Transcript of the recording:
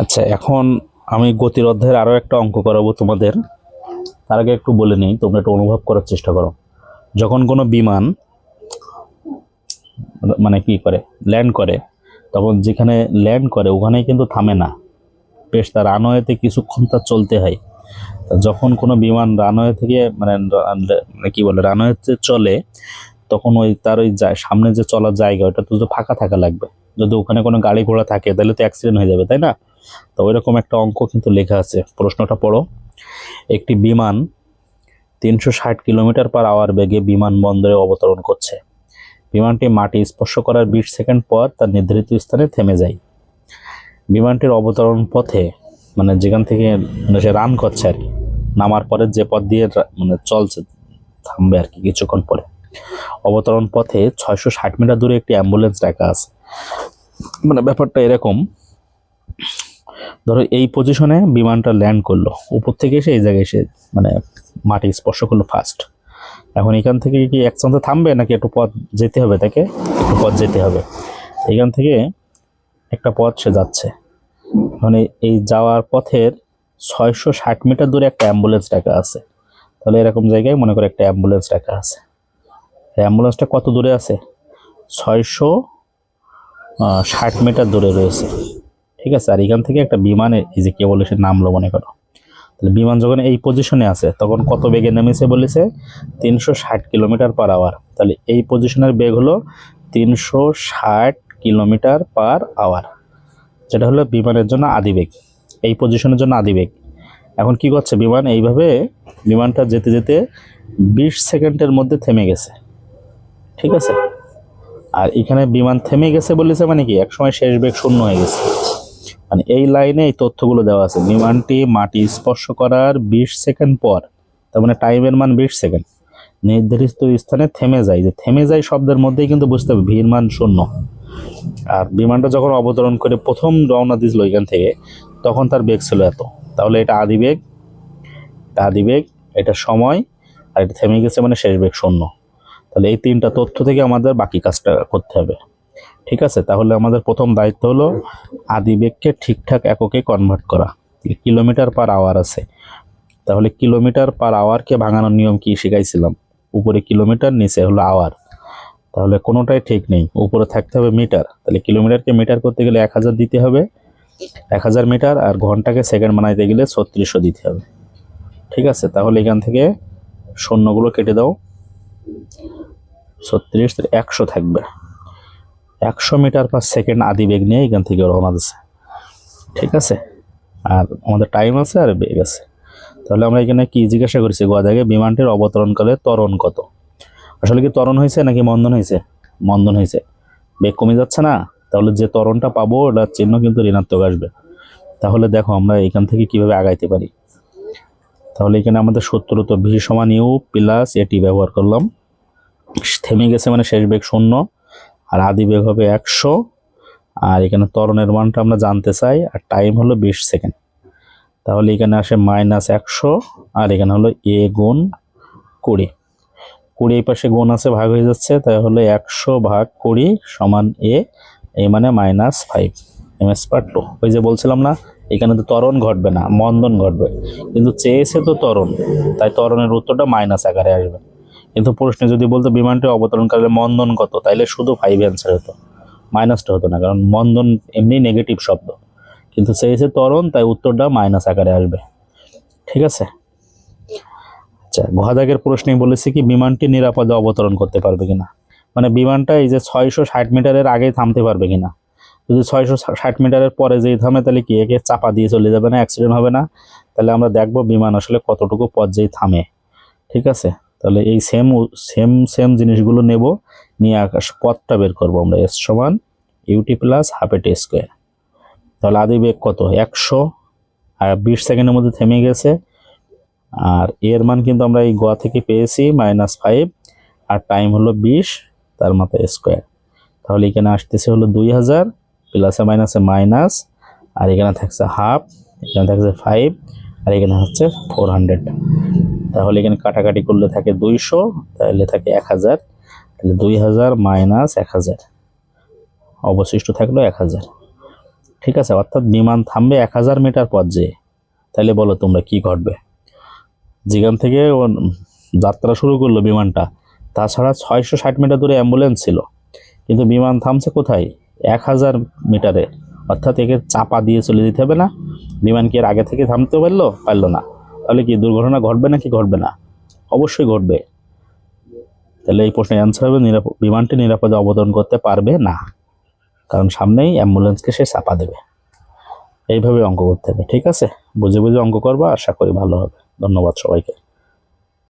আচ্ছা এখন আমি গতির অধ্যায়ের আরও একটা অঙ্ক করাবো তোমাদের। তার আগে একটু বলে নিই, তোমরা একটু অনুভব করার চেষ্টা করো। যখন কোনো বিমান মানে কি করে, ল্যান্ড করে, তখন যেখানে ল্যান্ড করে ওখানে কিন্তু থামে না। বেশ তার রানওয়েতে কিছুক্ষণ তার চলতে হয়। যখন কোনো বিমান রানওয়ে থেকে মানে মানে কি বলে, রানওয়েতে চলে, তখন ওই তার ওই সামনে যে চলার জায়গা ওটা তো ফাঁকা থাকা লাগবে। যদি ওখানে কোনো গাড়ি ঘোড়া থাকে, তাহলে তো অ্যাক্সিডেন্ট হয়ে যাবে, তাই না? তো ওইরকম একটা অঙ্ক কিন্তু লেখা আছে। প্রশ্নটা পড়ো। একটি বিমান তিনশো ষাট কিলোমিটার পার আওয়ার বেগে বিমানবন্দরে অবতরণ করছে। বিমানটি মাটি স্পর্শ করার বিশ সেকেন্ড পর তার নির্ধারিত স্থানে থেমে যায়। বিমানটির অবতরণ পথে মানে যেখান থেকে মানে সে রান করছে আর কি, নামার পরে যে পথ দিয়ে মানে চলছে, থামবে আর কি কিছুক্ষণ পরে। অবতরণ পথে ছয়শো ষাট মিটার দূরে একটি অ্যাম্বুলেন্স রাখা আছে। মানে ব্যাপারটা এরকম। ধরো এই পজিশনে বিমানটা ল্যান্ড করল। উপর থেকে এসে এই জায়গায় এসে মানে মাটি স্পর্শ করল ফার্স্ট এখন এখান থেকে কি একসঙ্গে থামবে নাকি একটু পথ যেতে হবে তাকে? একটু পথ যেতে হবে। এখান থেকে একটা পথ সে যাচ্ছে। মানে এই যাওয়ার পথের ছয়শো ষাট মিটার দূরে একটা অ্যাম্বুলেন্স রাখা আছে। তাহলে এরকম জায়গায় মনে করে একটা অ্যাম্বুলেন্স রাখা আছে। অ্যাম্বুলেন্সটা কত দূরে আছে? ছয়শো ষাট মিটার দূরে রয়েছে। ঠিক আছে? আর এখান থেকে একটা বিমানে এই যে কে বলে সে নামলো মনে করো। তাহলে বিমান যখন এই পজিশনে আছে, তখন কত বেগে নেমেছে বলেছে? তিনশো ষাট কিলোমিটার পার আওয়ার তাহলে এই পজিশনের বেগ হলো তিনশো ষাট কিলোমিটার পার আওয়ার যেটা হলো বিমানের জন্য আদিবেগ এই পজিশনের জন্য আদিবেগ এখন কি করছে বিমান? এইভাবে বিমানটা যেতে যেতে বিশ সেকেন্ডের মধ্যে থেমে গেছে। ঠিক আছে? আর এখানে বিমান থেমে গেছে বলেছে মানে কি? একসময় শেষ বেগ শূন্য হয়ে গেছে। মানে এই লাইনে এই তথ্যগুলো দেওয়া আছে। বিমানটি মাটি স্পর্শ করার বিশ সেকেন্ড পর, তার মানে টাইমের মান বিশ সেকেন্ড, নির্ধারিত স্থানে থেমে যায়। যে থেমে যায় শব্দের মধ্যেই কিন্তু বুঝতে হবে ভিড় মান শূন্য। আর বিমানটা যখন অবতরণ করে প্রথম রওনা দিয়েছিল ওইখান থেকে, তখন তার বেগ ছিল এত। তাহলে এটা আদি বেগ, এটা আদি বেগ, এটা সময়, আর এটা থেমে গেছে মানে শেষ বেগ শূন্য। তাহলে এই তিনটা তথ্য থেকে আমাদের বাকি কাজটা করতে হবে। ঠিক আছে? তাহলে আমাদের প্রথম দায়িত্ব হলো আদি বেগকে ঠিকঠাক এককে কনভার্ট করা। কিলোমিটার পার আওয়ার আছে। তাহলে কিলোমিটার পার আওয়ারকে ভাঙানোর নিয়ম কি শিখাইছিলাম? উপরে কিলোমিটার নিচে হলো আওয়ার তাহলে কোনোটাই ঠিক নেই। উপরে থাকতে হবে মিটার তাহলে কিলোমিটারকে মিটার করতে গেলে এক হাজার দিতে হবে। এক হাজার মিটার আর ঘন্টাকে সেকেন্ড বানাইতে গেলে ছত্রিশশো দিতে হবে। ঠিক আছে? তাহলে এখান থেকে শূন্যগুলো কেটে দাও। ছত্রিশ একশো থাকবে। একশো মিটার পার সেকেন্ড আদি বেগ নিয়ে এখান থেকে রওনা দিচ্ছে ঠিক আছে? আর আমাদের টাইম আছে আর বেগ আছে। তাহলে আমরা এখানে কি জিজ্ঞাসা করছি গোয়া থেকে বিমানটির অবতরণকালে ত্বরণ কত? আসলে কি ত্বরণ হয়েছে নাকি মন্দন হয়েছে? মন্দন হয়েছে। বেগ কমে যাচ্ছে না? তাহলে যে ত্বরণটা পাবো, ওটার চিহ্ন কিন্তু ঋণাত্মক আসবে। তাহলে দেখো আমরা এখান থেকে কীভাবে আগাইতে পারি। তাহলে এখানে আমাদের সত্তর তো ভি সমান ইউ প্লাস এটি ব্যবহার করলাম। থেমে গেছে মানে শেষ বেগ শূন্য, আর আদি বেগ হবে একশো। আর এখানে ত্বরণের মানটা আমরা জানতে চাই, আর টাইম হলো বিশ সেকেন্ড তাহলে এখানে আসে মাইনাস একশো, আর এখানে হলো এ গুণ কুড়ি। কুড়ি এই পাশে গুণ আছে, ভাগ হয়ে যাচ্ছে, তাহলে একশো ভাগ কুড়ি সমান এ এই মানে minus five M S per two ওই যে বলছিলাম না, এখানে তো ত্বরণ ঘটবে না, মন্দন ঘটবে। কিন্তু চেয়েছে তো ত্বরণ, তাই ত্বরণের উত্তরটা মাইনাস আকারে আসবে। কিন্তু প্রশ্নে যদি বলতো, বিমানটি অবতরণকালে মন্দন কত? তাইলে শুধু ফাইভ অ্যান্সার হতো। মাইনাসটা হতো না, কারণ মন্দন এমনি নেগেটিভ শব্দ। কিন্তু চেয়েছে ত্বরণ, তাই উত্তরটা মাইনাস আকারে আসবে। ঠিক আছে? আচ্ছা গোহাদাগের প্রশ্নে বলেছে কি, বিমানটি নিরাপদে অবতরণ করতে পারবে কিনা? মানে বিমানটা এই যে ছয়শো ষাট মিটারের আগেই থামতে পারবে কিনা? যদি ছয়শো ষাট মিটারের পরে যেই থামে, তাহলে কি একে চাপা দিয়ে চলে যাবে না? অ্যাক্সিডেন্ট হবে না? তাহলে আমরা দেখব বিমান আসলে কতটুকু পথ যেই থামে। ঠিক আছে? তাহলে এই সেম সেম সেম জিনিসগুলো নেব, নিয়ে আকাশ পথটা বের করব আমরা এস সমান U T plus half A T square তাহলে আদি বেগ কত? একশো, আর বিশ সেকেন্ডের মধ্যে থেমে গেছে। আর এর মান কিন্তু আমরা এই গোয়া থেকে পেয়েছি মাইনাস ফাইভ আর টাইম হলো বিশ, তার মাথায় স্কোয়ার তাহলে এখানে আসতেছে হলো দুই হাজার প্লাসে মাইনাসে মাইনাস আর এখানে থাকছে হাফ এখানে থাকছে ফাইভ আর এখানে হচ্ছে ফোর হান্ড্রেড তাহলে এখানে কাটাকাটি করলে থাকে দুইশো, তাহলে থাকে এক হাজার। তাহলে দুই হাজার মাইনাস এক হাজার। অবশিষ্ট থাকল এক হাজার। ঠিক আছে, অর্থাৎ বিমান থামবে এক হাজার মিটার পর তাহলে বলো তোমরা কি ঘটবে? যেখান থেকে যাত্রা শুরু করল বিমানটা, তাছাড়া ছয়শো ষাট মিটার দূরে অ্যাম্বুলেন্স ছিল। কিন্তু বিমান থামছে কোথায়? এক হাজার মিটারে। অর্থাৎ একে চাপা দিয়ে চলে যেতে হবে না। বিমান কি এর আগে থেকে থামতে পারল? পারল না। তাহলে কি দুর্ঘটনা ঘটবে নাকি ঘটবে না? অবশ্যই ঘটবে। তাহলে এই প্রশ্নের অ্যান্সার হবে বিমানটি নিরাপদে অবতরণ করতে পারবে না। কারণ সামনেই অ্যাম্বুলেন্সকে সে চাপা দেবে। এইভাবে অঙ্ক করতে হবে, ঠিক আছে? বুঝে বুঝে অঙ্ক করবা, আশা করি ভালো হবে। ধন্যবাদ সবাইকে।